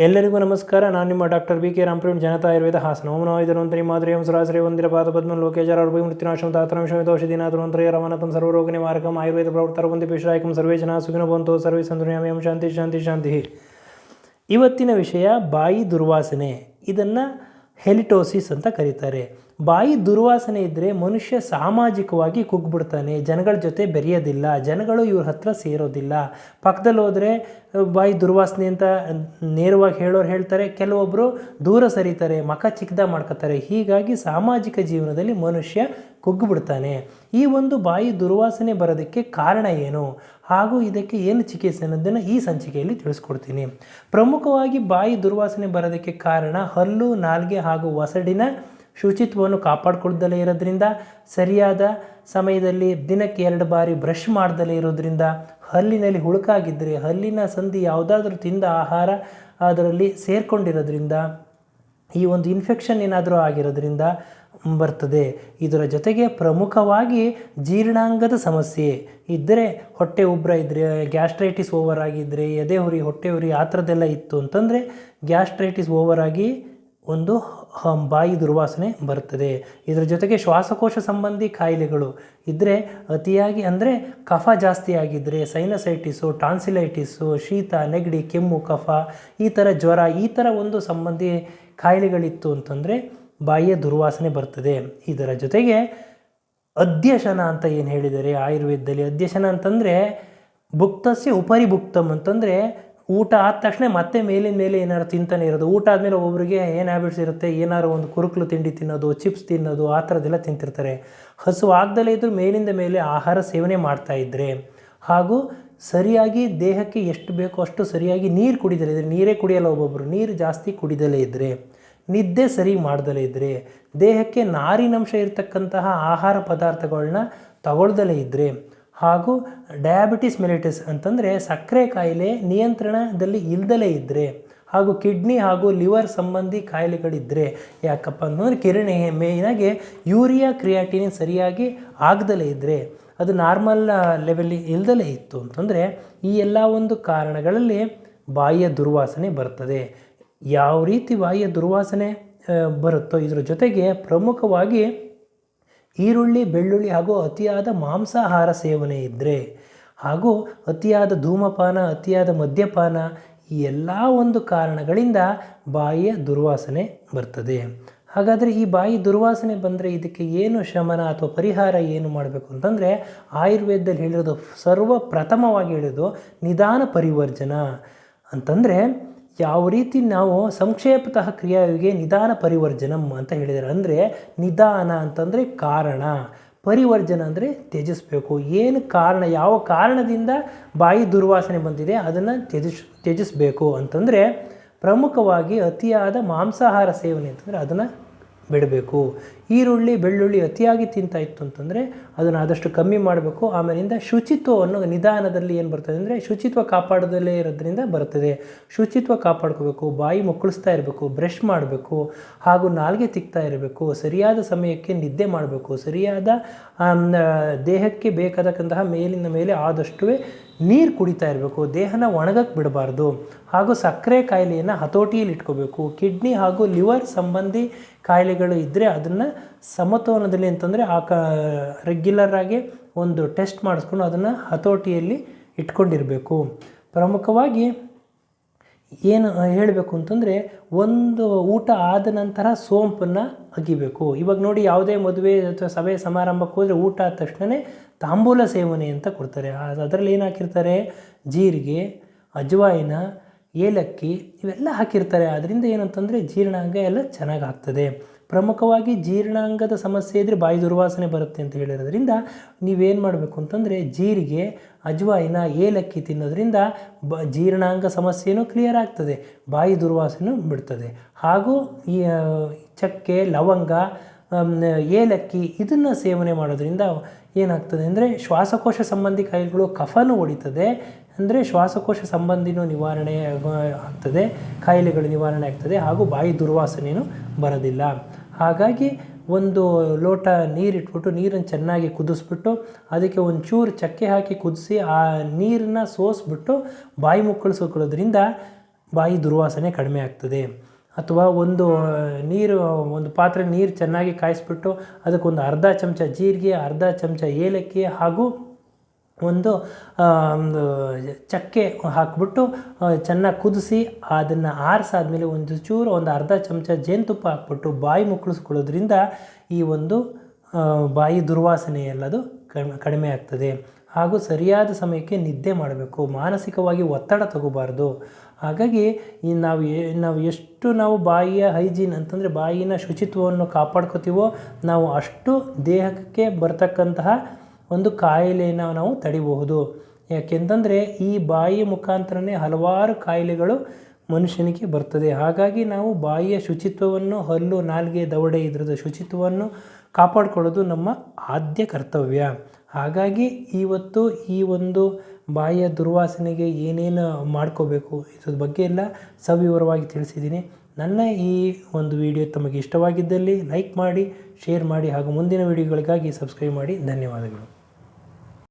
ಎಲ್ಲರಿಗೂ ನಮಸ್ಕಾರ. ನಾನು ನಿಮ್ಮ doctor B K Ramaprem Janata Ayurveda Hassan. ಓಂ ಮಾದರಿ ಸರಾಸರಿ ವಂದಿರ ಪಾದ ಪದ್ಮ ಲೋಕೇಜರ ಅರ್ಭಯ ಮೃತ್ಯುನಾಶಂ ತಾತನಾಂಶ ಔಷಧಿನಾಥನಂತರ ರಮನತಂ ಸರ್ವರೋಗ ನಿವಾರಕಂ ಆಯುರ್ವೇದ ಪ್ರವೃತ್ತರ ವಂದಿ ಪಿಶ್ರಾಯಕಂ ಸರ್ವೇ ಜನ ಸುಖಿನ ಬಂತು ಸರ್ವೇ ಸಂದುರ್ಯಾಮಯಂ ಶಾಂತಿ ಶಾಂತಿ ಶಾಂತಿ. ಇವತ್ತಿನ ವಿಷಯ ಬಾಯಿ ದುರ್ವಾಸನೆ. ಇದನ್ನು ಹೆಲಿಟೋಸಿಸ್ ಅಂತ ಕರೀತಾರೆ. ಬಾಯಿ ದುರ್ವಾಸನೆ ಇದ್ದರೆ ಮನುಷ್ಯ ಸಾಮಾಜಿಕವಾಗಿ ಕುಗ್ಬಿಡ್ತಾನೆ, ಜನಗಳ ಜೊತೆ ಬೆರೆಯೋದಿಲ್ಲ, ಜನಗಳು ಇವ್ರ ಹತ್ರ ಸೇರೋದಿಲ್ಲ. ಪಕ್ಕದಲ್ಲಿ ಹೋದರೆ ಬಾಯಿ ದುರ್ವಾಸನೆ ಅಂತ ನೇರವಾಗಿ ಹೇಳೋರು ಹೇಳ್ತಾರೆ ಕೆಲವೊಬ್ಬರು ದೂರ ಸರಿತಾರೆ, ಮಖ ಚಿಕ್ಕದ ಮಾಡ್ಕೋತಾರೆ. ಹೀಗಾಗಿ ಸಾಮಾಜಿಕ ಜೀವನದಲ್ಲಿ ಮನುಷ್ಯ ಕುಗ್ಗಿಬಿಡ್ತಾನೆ ಈ ಒಂದು ಬಾಯಿ ದುರ್ವಾಸನೆ ಬರೋದಕ್ಕೆ ಕಾರಣ ಏನು? ಹಾಗೂ ಇದಕ್ಕೆ ಏನು ಚಿಕಿತ್ಸೆ ಅನ್ನೋದನ್ನು ಈ ಸಂಚಿಕೆಯಲ್ಲಿ ತಿಳಿಸ್ಕೊಡ್ತೀನಿ. ಪ್ರಮುಖವಾಗಿ ಬಾಯಿ ದುರ್ವಾಸನೆ ಬರೋದಕ್ಕೆ ಕಾರಣ ಹಲ್ಲು, ನಾಲ್ಗೆ ಹಾಗೂ ಒಸಡಿನ ಶುಚಿತ್ವವನ್ನು ಕಾಪಾಡಿಕೊಳ್ದಲೇ ಇರೋದ್ರಿಂದ, ಸರಿಯಾದ ಸಮಯದಲ್ಲಿ ದಿನಕ್ಕೆ ಎರಡು ಬಾರಿ ಬ್ರಷ್ ಮಾಡ್ದಲೇ ಇರೋದ್ರಿಂದ, ಹಲ್ಲಿನಲ್ಲಿ ಹುಳುಕಾಗಿದ್ದರೆ ಹಲ್ಲಿನ ಸಂಧಿ ಯಾವುದಾದ್ರೂ ತಿಂದ ಆಹಾರ ಅದರಲ್ಲಿ ಸೇರಿಕೊಂಡಿರೋದ್ರಿಂದ, ಈ ಒಂದು ಇನ್ಫೆಕ್ಷನ್ ಏನಾದರೂ ಆಗಿರೋದ್ರಿಂದ ಬರ್ತದೆ. ಇದರ ಜೊತೆಗೆ ಪ್ರಮುಖವಾಗಿ ಜೀರ್ಣಾಂಗದ ಸಮಸ್ಯೆ ಇದ್ದರೆ ಹೊಟ್ಟೆ ಉಬ್ಬರ ಇದ್ದರೆ ಗ್ಯಾಸ್ಟ್ರೈಟಿಸ್ ಓವರ್ ಆಗಿದ್ದರೆ ಎದೆ ಹುರಿ ಹೊಟ್ಟೆ ಹುರಿ ಆ ಥರದ್ದೆಲ್ಲ ಇತ್ತು ಅಂತಂದರೆ, ಗ್ಯಾಸ್ಟ್ರೈಟಿಸ್ ಓವರ್ ಆಗಿ ಒಂದು ಬಾಯಿ ದುರ್ವಾಸನೆ ಬರ್ತದೆ ಇದರ ಜೊತೆಗೆ ಶ್ವಾಸಕೋಶ ಸಂಬಂಧಿ ಕಾಯಿಲೆಗಳು ಇದ್ದರೆ ಅತಿಯಾಗಿ ಅಂದರೆ ಕಫ ಜಾಸ್ತಿ ಆಗಿದ್ದರೆ ಸೈನಸೈಟಿಸು, ಟಾನ್ಸಿಲೈಟಿಸು, ಶೀತ, ನೆಗಡಿ, ಕೆಮ್ಮು, ಕಫ, ಈ ಥರ ಜ್ವರ, ಈ ಥರ ಒಂದು ಸಂಬಂಧಿ ಕಾಯಿಲೆಗಳಿತ್ತು ಅಂತಂದರೆ ಬಾಯಿಯ ದುರ್ವಾಸನೆ ಬರ್ತದೆ. ಇದರ ಜೊತೆಗೆ ಅಧ್ಯಶನ ಅಂತ ಏನು ಹೇಳಿದ್ದಾರೆ ಆಯುರ್ವೇದದಲ್ಲಿ ಅಧ್ಯಶನ ಅಂತಂದರೆ ಭುಕ್ತಸ್ಯ ಉಪರಿ ಭುಕ್ತಮ್ ಅಂತಂದರೆ ಊಟ ಆದ ತಕ್ಷಣ ಮತ್ತೆ ಮೇಲಿನ ಮೇಲೆ ಏನಾದ್ರು ತಿಂತಾನೆ ಇರೋದು. ಊಟ ಆದಮೇಲೆ ಒಬ್ಬರಿಗೆ ಏನು ಹ್ಯಾಬಿಟ್ಸ್ ಇರುತ್ತೆ? ಏನಾದ್ರು ಒಂದು ಕುರುಕಲು ತಿಂಡಿ ತಿನ್ನೋದು ಚಿಪ್ಸ್ ತಿನ್ನೋದು, ಆ ಥರದ್ದೆಲ್ಲ ತಿಂತಿರ್ತಾರೆ. ಹಸು ಆಗ್ದಲೇ ಇದ್ದರೂ ಮೇಲಿಂದ ಮೇಲೆ ಆಹಾರ ಸೇವನೆ ಮಾಡ್ತಾ ಇದ್ದರೆ ಹಾಗೂ ಸರಿಯಾಗಿ ದೇಹಕ್ಕೆ ಎಷ್ಟು ಬೇಕೋ ಅಷ್ಟು ಸರಿಯಾಗಿ ನೀರು ಕುಡಿದಲೇ ಇದ್ದರೆ ನೀರೇ ಕುಡಿಯಲ್ಲ ಒಬ್ಬೊಬ್ಬರು ನೀರು ಜಾಸ್ತಿ ಕುಡಿದಲೇ ಇದ್ದರೆ ನಿದ್ದೆ ಸರಿ ಮಾಡ್ದಲೇ ಇದ್ದರೆ ದೇಹಕ್ಕೆ ನಾರಿನಂಶ ಇರತಕ್ಕಂತಹ ಆಹಾರ ಪದಾರ್ಥಗಳನ್ನ ತಗೊಳ್ದಲೇ ಇದ್ದರೆ ಹಾಗೂ ಡಯಾಬಿಟಿಸ್ ಮೆಲಿಟಿಸ್ ಅಂತಂದರೆ ಸಕ್ಕರೆ ಕಾಯಿಲೆ ನಿಯಂತ್ರಣದಲ್ಲಿ ಇಲ್ದಲೇ ಇದ್ದರೆ ಹಾಗೂ ಕಿಡ್ನಿ ಹಾಗೂ ಲಿವರ್ ಸಂಬಂಧಿ ಕಾಯಿಲೆಗಳಿದ್ದರೆ ಯಾಕಪ್ಪ ಅಂತಂದರೆ ಕಿರಣಿ ಮೇಯ್ನಾಗಿ ಯೂರಿಯಾ ಕ್ರಿಯಾಟಿನ್ ಸರಿಯಾಗಿ ಆಗದಲೇ ಇದ್ದರೆ ಅದು ನಾರ್ಮಲ್ ಲೆವೆಲ್ ಇಲ್ದಲೇ ಇತ್ತು ಅಂತಂದರೆ ಈ ಎಲ್ಲ ಒಂದು ಕಾರಣಗಳಲ್ಲಿ ಬಾಯಿಯ ದುರ್ವಾಸನೆ ಬರ್ತದೆ. ಯಾವ ರೀತಿ ಬಾಯಿಯ ದುರ್ವಾಸನೆ ಬರುತ್ತೋ ಇದರ ಜೊತೆಗೆ ಪ್ರಮುಖವಾಗಿ ಈರುಳ್ಳಿ, ಬೆಳ್ಳುಳ್ಳಿ ಹಾಗೂ ಅತಿಯಾದ ಮಾಂಸಾಹಾರ ಸೇವನೆ ಇದ್ದರೆ ಹಾಗೂ ಅತಿಯಾದ ಧೂಮಪಾನ, ಅತಿಯಾದ ಮದ್ಯಪಾನ ಈ ಎಲ್ಲ ಒಂದು ಕಾರಣಗಳಿಂದ ಬಾಯಿಯ ದುರ್ವಾಸನೆ ಬರ್ತದೆ. ಹಾಗಾದರೆ ಈ ಬಾಯಿ ದುರ್ವಾಸನೆ ಬಂದರೆ ಇದಕ್ಕೆ ಏನು ಶಮನ ಅಥವಾ ಪರಿಹಾರ ಏನು ಮಾಡಬೇಕು ಅಂತಂದರೆ ಆಯುರ್ವೇದದಲ್ಲಿ ಹೇಳಿರೋದು ಸರ್ವಪ್ರಥಮವಾಗಿ ಹೇಳಿರೋದು ನಿಧಾನ ಪರಿವರ್ಜನ ಅಂತಂದರೆ ಯಾವ ರೀತಿ ನಾವು ಸಂಕ್ಷೇಪತಃ ಕ್ರಿಯಾವಿಗೆ ನಿಧಾನ ಪರಿವರ್ಜನಂ ಅಂತ ಹೇಳಿದ್ದಾರೆ. ಅಂದರೆ ನಿಧಾನ ಅಂತಂದರೆ ಕಾರಣ, ಪರಿವರ್ಜನ ಅಂದರೆ ತ್ಯಜಿಸಬೇಕು. ಏನು ಕಾರಣ, ಯಾವ ಕಾರಣದಿಂದ ಬಾಯಿ ದುರ್ವಾಸನೆ ಬಂದಿದೆ, ಅದನ್ನು ತ್ಯಜಿಸ್, ತ್ಯಜಿಸಬೇಕು ಅಂತಂದರೆ ಪ್ರಮುಖವಾಗಿ ಅತಿಯಾದ ಮಾಂಸಾಹಾರ ಸೇವನೆ ಅಂತಂದರೆ ಅದನ್ನು ಬಿಡಬೇಕು. ಈರುಳ್ಳಿ, ಬೆಳ್ಳುಳ್ಳಿ ಅತಿಯಾಗಿ ತಿಂತಾ ಇತ್ತು ಅಂತಂದರೆ ಅದನ್ನು ಆದಷ್ಟು ಕಮ್ಮಿ ಮಾಡಬೇಕು. ಆಮೇಲಿಂದ ಶುಚಿತ್ವವನ್ನು ನಿಧಾನದಲ್ಲಿ ಏನು ಬರ್ತದೆ ಅಂದರೆ ಶುಚಿತ್ವ ಕಾಪಾಡದಲ್ಲೇ ಇರೋದ್ರಿಂದ ಬರ್ತದೆ. ಶುಚಿತ್ವ ಕಾಪಾಡ್ಕೋಬೇಕು, ಬಾಯಿ ಮುಕ್ಕಳಿಸ್ತಾ ಇರಬೇಕು, ಬ್ರಷ್ ಮಾಡಬೇಕು, ಹಾಗೂ ನಾಲ್ಗೆ ತಿಕ್ತಾ ಇರಬೇಕು, ಸರಿಯಾದ ಸಮಯಕ್ಕೆ ನಿದ್ದೆ ಮಾಡಬೇಕು, ಸರಿಯಾದ ದೇಹಕ್ಕೆ ಬೇಕಾದಕ್ಕಂತಹ ಮೇಲಿನ ಮೇಲೆ ಆದಷ್ಟು ನೀರು ಕುಡಿತಾ ಇರಬೇಕು, ದೇಹನ ಒಣಗಕ್ಕೆ ಬಿಡಬಾರ್ದು. ಹಾಗೂ ಸಕ್ಕರೆ ಕಾಯಿಲೆಯನ್ನು ಹತೋಟಿಯಲ್ಲಿ ಇಟ್ಕೋಬೇಕು ಕಿಡ್ನಿ ಹಾಗೂ ಲಿವರ್ ಸಂಬಂಧಿ ಕಾಯಿಲೆಗಳು ಇದ್ದರೆ ಅದನ್ನು ಸಮತೋಲನದಲ್ಲಿ ಅಂತಂದರೆ ಆ ಕ ರೆಗ್ಯುಲರ್ ಆಗಿ ಒಂದು ಟೆಸ್ಟ್ ಮಾಡಿಸ್ಕೊಂಡು ಅದನ್ನು ಹತೋಟಿಯಲ್ಲಿ ಇಟ್ಕೊಂಡಿರಬೇಕು. ಪ್ರಮುಖವಾಗಿ ಏನು ಹೇಳಬೇಕು ಅಂತಂದರೆ ಒಂದು ಊಟ ಆದ ನಂತರ ಸೋಂಪನ್ನು ಅಗಿಬೇಕು. ಇವಾಗ ನೋಡಿ ಯಾವುದೇ ಮದುವೆ ಅಥವಾ ಸಭೆ ಸಮಾರಂಭಕ್ಕೆ ಹೋದರೆ ಊಟ ಆದ ತಕ್ಷಣವೇ ತಾಂಬೂಲ ಸೇವನೆ ಅಂತ ಕೊಡ್ತಾರೆ. ಅದರಲ್ಲಿ ಏನು ಹಾಕಿರ್ತಾರೆ? ಜೀರಿಗೆ, ಅಜ್ವಾಯಿನ ಏಲಕ್ಕಿ ಇವೆಲ್ಲ ಹಾಕಿರ್ತಾರೆ. ಅದರಿಂದ ಏನಂತಂದರೆ ಜೀರ್ಣಾಂಗ ಎಲ್ಲ ಚೆನ್ನಾಗಿ ಆಗ್ತದೆ ಪ್ರಮುಖವಾಗಿ ಜೀರ್ಣಾಂಗದ ಸಮಸ್ಯೆ ಇದ್ದರೆ ಬಾಯಿ ದುರ್ವಾಸನೆ ಬರುತ್ತೆ ಅಂತ ಹೇಳಿರೋದ್ರಿಂದ ನೀವೇನು ಮಾಡಬೇಕು ಅಂತಂದರೆ ಜೀರಿಗೆ, ಅಜ್ವಾಯಿನ, ಏಲಕ್ಕಿ ತಿನ್ನೋದ್ರಿಂದ ಬ ಜೀರ್ಣಾಂಗ ಸಮಸ್ಯೆಯೂ ಕ್ಲಿಯರ್ ಆಗ್ತದೆ. ಬಾಯಿ ದುರ್ವಾಸನೆ ಬಿಡ್ತದೆ. ಹಾಗೂ ಈ ಚಕ್ಕೆ, ಲವಂಗ ಏಲಕ್ಕಿ ಇದನ್ನು ಸೇವನೆ ಮಾಡೋದ್ರಿಂದ ಏನಾಗ್ತದೆ ಅಂದರೆ ಶ್ವಾಸಕೋಶ ಸಂಬಂಧಿ ಕಾಯಿಲೆಗಳು ಕಫನೂ ಹೊಡಿತದೆ. ಅಂದರೆ ಶ್ವಾಸಕೋಶ ಸಂಬಂಧಿನೂ ನಿವಾರಣೆ ಆಗ್ತದೆ, ಕಾಯಿಲೆಗಳು ನಿವಾರಣೆ ಆಗ್ತದೆ, ಹಾಗೂ ಬಾಯಿ ದುರ್ವಾಸನೆಯೂ ಬರೋದಿಲ್ಲ. ಹಾಗಾಗಿ ಒಂದು ಲೋಟ ನೀರಿಟ್ಬಿಟ್ಟು ನೀರನ್ನು ಚೆನ್ನಾಗಿ ಕುದಿಸ್ಬಿಟ್ಟು ಅದಕ್ಕೆ ಒಂಚೂರು ಚಕ್ಕೆ ಹಾಕಿ ಕುದಿಸಿ ಆ ನೀರನ್ನ ಸೋಸ್ಬಿಟ್ಟು ಬಾಯಿ ಮುಕ್ಕಳಿಸ್ಕೊಳ್ಳೋದ್ರಿಂದ ಬಾಯಿ ದುರ್ವಾಸನೆ ಕಡಿಮೆ ಆಗ್ತದೆ. ಅಥವಾ ಒಂದು ನೀರು, ಒಂದು ಪಾತ್ರೆ ನೀರು ಚೆನ್ನಾಗಿ ಕಾಯಿಸ್ಬಿಟ್ಟು ಅದಕ್ಕೊಂದು ಅರ್ಧ ಚಮಚ ಜೀರಿಗೆ, ಅರ್ಧ ಚಮಚ ಏಲಕ್ಕಿ ಹಾಗೂ ಒಂದು ಒಂದು ಚಕ್ಕೆ ಹಾಕ್ಬಿಟ್ಟು ಚೆನ್ನಾಗಿ ಕುದಿಸಿ ಅದನ್ನು ಆರಿಸಾದ್ಮೇಲೆ ಒಂದು ಚೂರು, ಒಂದು ಅರ್ಧ ಚಮಚ ಜೇನುತುಪ್ಪ ಹಾಕ್ಬಿಟ್ಟು ಬಾಯಿ ಮುಕ್ಕಳಿಸ್ಕೊಳ್ಳೋದ್ರಿಂದ ಈ ಒಂದು ಬಾಯಿ ದುರ್ವಾಸನೆ ಎಲ್ಲದು ಕಡಿಮೆ ಆಗ್ತದೆ. ಹಾಗೂ ಸರಿಯಾದ ಸಮಯಕ್ಕೆ ನಿದ್ದೆ ಮಾಡಬೇಕು. ಮಾನಸಿಕವಾಗಿ ಒತ್ತಡ ತಗೋಬಾರ್ದು. ಹಾಗಾಗಿ ಈ ನಾವು ನಾವು ಎಷ್ಟು ನಾವು ಬಾಯಿಯ ಹೈಜೀನ್ ಅಂತಂದರೆ ಬಾಯಿನ ಶುಚಿತ್ವವನ್ನು ಕಾಪಾಡ್ಕೋತೀವೋ, ನಾವು ಅಷ್ಟು ದೇಹಕ್ಕೆ ಬರ್ತಕ್ಕಂತಹ ಒಂದು ಕಾಯಿಲೆಯನ್ನು ನಾವು ತಡಿಬಹುದು. ಯಾಕೆಂತಂದರೆ ಈ ಬಾಯಿಯ ಮುಖಾಂತರನೇ ಹಲವಾರು ಕಾಯಿಲೆಗಳು ಮನುಷ್ಯನಿಗೆ ಬರ್ತದೆ. ಹಾಗಾಗಿ ನಾವು ಬಾಯಿಯ ಶುಚಿತ್ವವನ್ನು, ಹಲ್ಲು, ನಾಲಿಗೆ, ದವಡೆ ಇದ್ರದ್ದು ಶುಚಿತ್ವವನ್ನು ಕಾಪಾಡಿಕೊಳ್ಳೋದು ನಮ್ಮ ಆದ್ಯ ಕರ್ತವ್ಯ. ಹಾಗಾಗಿ ಇವತ್ತು ಈ ಒಂದು ಬಾಯಿಯ ದುರ್ವಾಸನೆಗೆ ಏನೇನು ಮಾಡ್ಕೋಬೇಕು ಇದ್ರ ಬಗ್ಗೆ ಎಲ್ಲ ಸವಿವರವಾಗಿ ತಿಳಿಸಿದ್ದೀನಿ. ನನ್ನ ಈ ಒಂದು ವಿಡಿಯೋ ತಮಗೆ ಇಷ್ಟವಾಗಿದ್ದಲ್ಲಿ ಲೈಕ್ ಮಾಡಿ, ಶೇರ್ ಮಾಡಿ ಹಾಗೂ ಮುಂದಿನ ವಿಡಿಯೋಗಳಿಗಾಗಿ ಸಬ್ಸ್ಕ್ರೈಬ್ ಮಾಡಿ. ಧನ್ಯವಾದಗಳು.